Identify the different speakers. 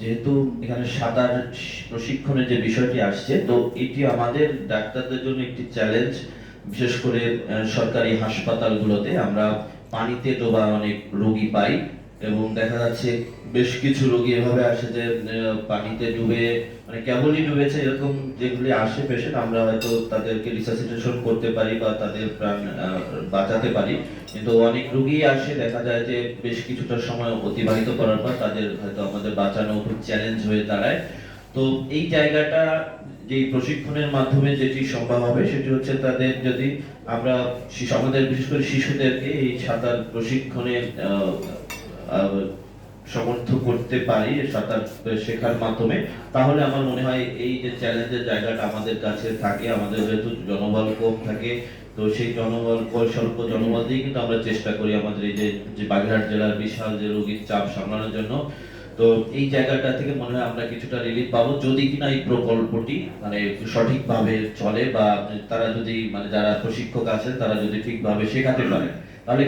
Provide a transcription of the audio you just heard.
Speaker 1: যেহেতু এখানে সাঁতার প্রশিক্ষণের যে বিষয়টি আসছে, তো এটি আমাদের ডাক্তারদের জন্য একটি চ্যালেঞ্জ বিশেষ করে সরকারি হাসপাতালগুলোতে আমরা পানিতে ডোবা অনেক রোগী পাই। এবং দেখা যাচ্ছে বেশ কিছু রোগী এভাবে আসে যে পানিতে ডুবে মানে কেবলই ডুবেছে এরকম যেগুলি আসে পেশেন্ট আমরা হয়তো তাদেরকে রিসাসিটেশন করতে পারি বা তাদের প্রাণ বাঁচাতে পারি। কিন্তু অনেক রোগী আসে দেখা যায় যে বেশ কিছুটা সময় অতিবাহিত করার পর তাদের হয়তো আমাদের বাঁচানো খুব চ্যালেঞ্জ হয়ে দাঁড়ায়। তো এই জায়গাটা যে প্রশিক্ষণের মাধ্যমে যেটি সম্ভব হবে সেটি হচ্ছে তাদের যদি আমরা আমাদের বিশেষ করে শিশুদেরকে এই সাঁতার প্রশিক্ষণে আহ, আহ, সমর্থ করতে পারি সাঁতার শেখার মাধ্যমে। তাহলে আমার মনে হয় এই যে চ্যালেঞ্জের জায়গাটা আমাদের কাছে থাকে, আমাদের যেহেতু জনবল কম থাকে, তো সেই জনবল স্বল্প জনবল দিয়ে কিন্তু আমরা চেষ্টা করি আমাদের এই যে বাগেরহাট জেলার বিশাল যে রোগীর চাপ সামলানোর জন্য। তো এই জায়গাটা থেকে মনে হয় আমরা কিছুটা রিলিফ পাবো। যদি কিনা এই প্রকল্পটি মানে সঠিকভাবে চলে বা তারা যদি মানে যারা প্রশিক্ষক আছেন, তারা যদি ঠিকভাবে শেখাতে পারে, তাহলে